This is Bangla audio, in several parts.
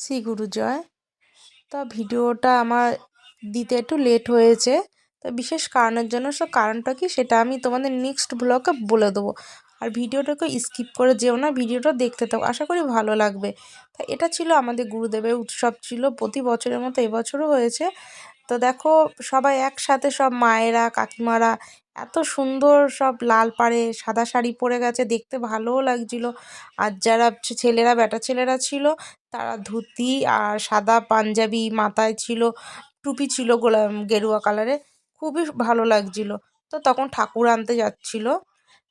শ্রী গুরু জয়। তা ভিডিওটা আমার দিতে একটু লেট হয়েছে। তা বিশেষ কারণের জন্য সো কারণটা কি সেটা আমি তোমাদের নেক্সট ব্লগে বলে দেবো। আর ভিডিওটাকে স্কিপ করে যেও না, ভিডিওটা দেখতে থাকো, আশা করি ভালো লাগবে। তা এটা ছিল আমাদের গুরুদেবের উৎসব ছিল, প্রতি বছরের মতো এবছরও হয়েছে। তো দেখো সবাই একসাথে সব মায়েরা, কাকিমারা এত সুন্দর সব লাল পাড়ে সাদা শাড়ি পরে গেছে, দেখতে ভালোও লাগছিল। আর যারা ছেলেরা বেটা ছেলেরা ছিল, তারা ধুতি আর সাদা পাঞ্জাবি মাথায় ছিল, টুপি ছিল গোলা গেরুয়া কালারে খুবই ভালো লাগছিল। তো তখন ঠাকুর আনতে যাচ্ছিল।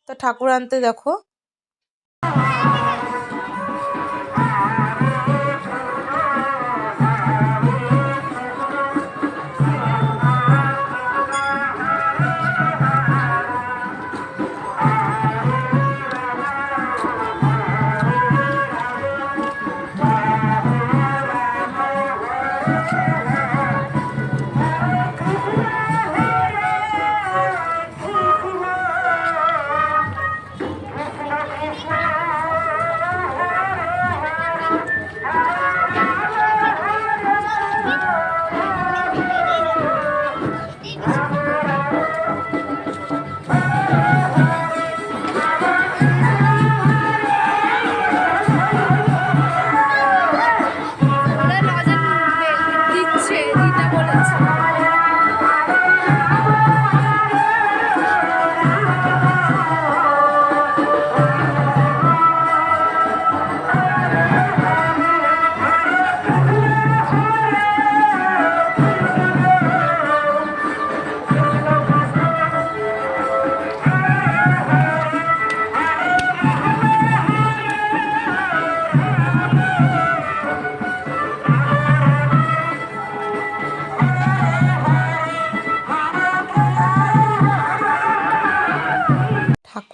তো ঠাকুর আনতে দেখো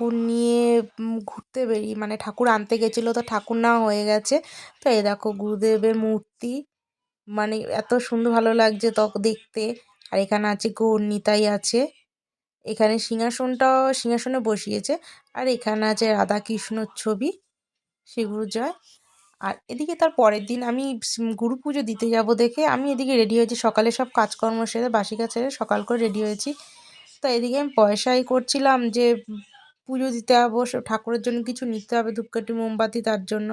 ঠাকুর নিয়ে ঘুরতে বেরিয়ে মানে ঠাকুর আনতে গেছিল তো ঠাকুর না হয়ে গেছে। তো এই দেখো গুরুদেবের মূর্তি মানে এত সুন্দর ভালো লাগছে তক দেখতে। আর এখানে আছে গৌর আছে। এখানে সিংহাসনটাও, সিংহাসনে বসিয়েছে। আর এখানে আছে রাধা কৃষ্ণর ছবি, শ্রী গুরু জয়। আর এদিকে তার পরের দিন আমি গুরু পুজো দিতে যাব দেখে আমি এদিকে রেডি হয়েছি। সকালে সব কাজকর্ম সেরে বাসি সেরে সকাল করে রেডি হয়েছি। তো এদিকে আমি পয়সাই করছিলাম যে পুজো দিতে হবে ঠাকুরের জন্য কিছু নিতে হবে, ধূপকাঠি, মোমবাতি তার জন্য।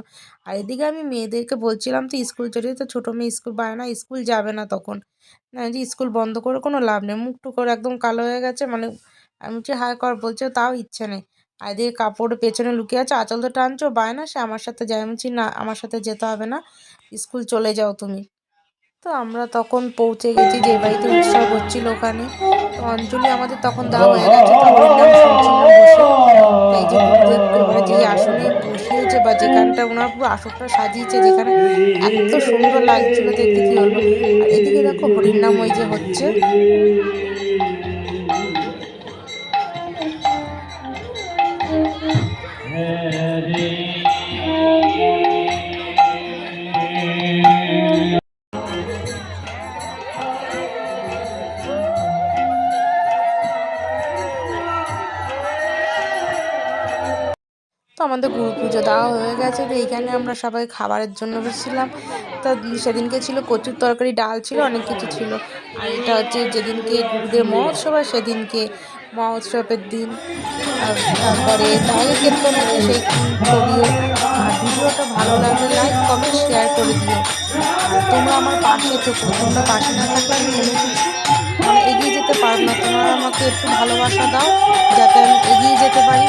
আর এদিকে আমি মেয়েদেরকে বলছিলাম তো স্কুল চলে তো ছোটো মেয়ে স্কুল না, স্কুল যাবে না তখন। না যে স্কুল বন্ধ করে কোনো লাভ নেই, মুখ টুক ওর একদম কালো হয়ে গেছে মানে আমি বলছি, হায় কর, বলছে, তাও ইচ্ছে নেই। আর এদিকে কাপড় পেছনে লুকিয়ে আছে, আঁচল তো টানছো, বায়না, সে আমার সাথে যায়। আমি না, আমার সাথে যেতে হবে না, স্কুল চলে যাও তুমি। তো আমরা তখন পৌঁছে গেছি, যে বাড়িতে উৎসব হচ্ছিল ওখানে। তো অঞ্জলি আমাদের তখন দেওয়া হয়ে গেছে এই যে যে আসনে বসিয়েছে বা যেখানটা ওনার পুরো আসনটা সাজিয়েছে, যেখানে এত সুন্দর লাগছিল দেখতে, কি হলো আর এদিকে দেখো হরিনাম ওই যে হচ্ছে। তো আমাদের গুরু পুজো দেওয়া হয়ে গেছে, তো এইখানে আমরা সবাই খাবারের জন্য বসেছিলাম। তা সেদিনকে ছিল কচুর তরকারি, ডাল ছিল, অনেক কিছু ছিল। আর এটা হচ্ছে যেদিনকে গুরুদের মহোৎসব হয়, সেদিনকে মহোৎসবের দিন। তারপরে তাহলে কীর্তন সেই ছবিও আর ভিডিওটা ভালো লাগলে লাইক, কমেন্ট, শেয়ার করে দিও। তোমরা আমার পাশে থেকো, তোমরা পাশে না থাকলে আমি মানে এগিয়ে যেতে পারব না, তোমরা আমাকে একটু ভালোবাসা দাও, যাতে আমি এগিয়ে যেতে পারি।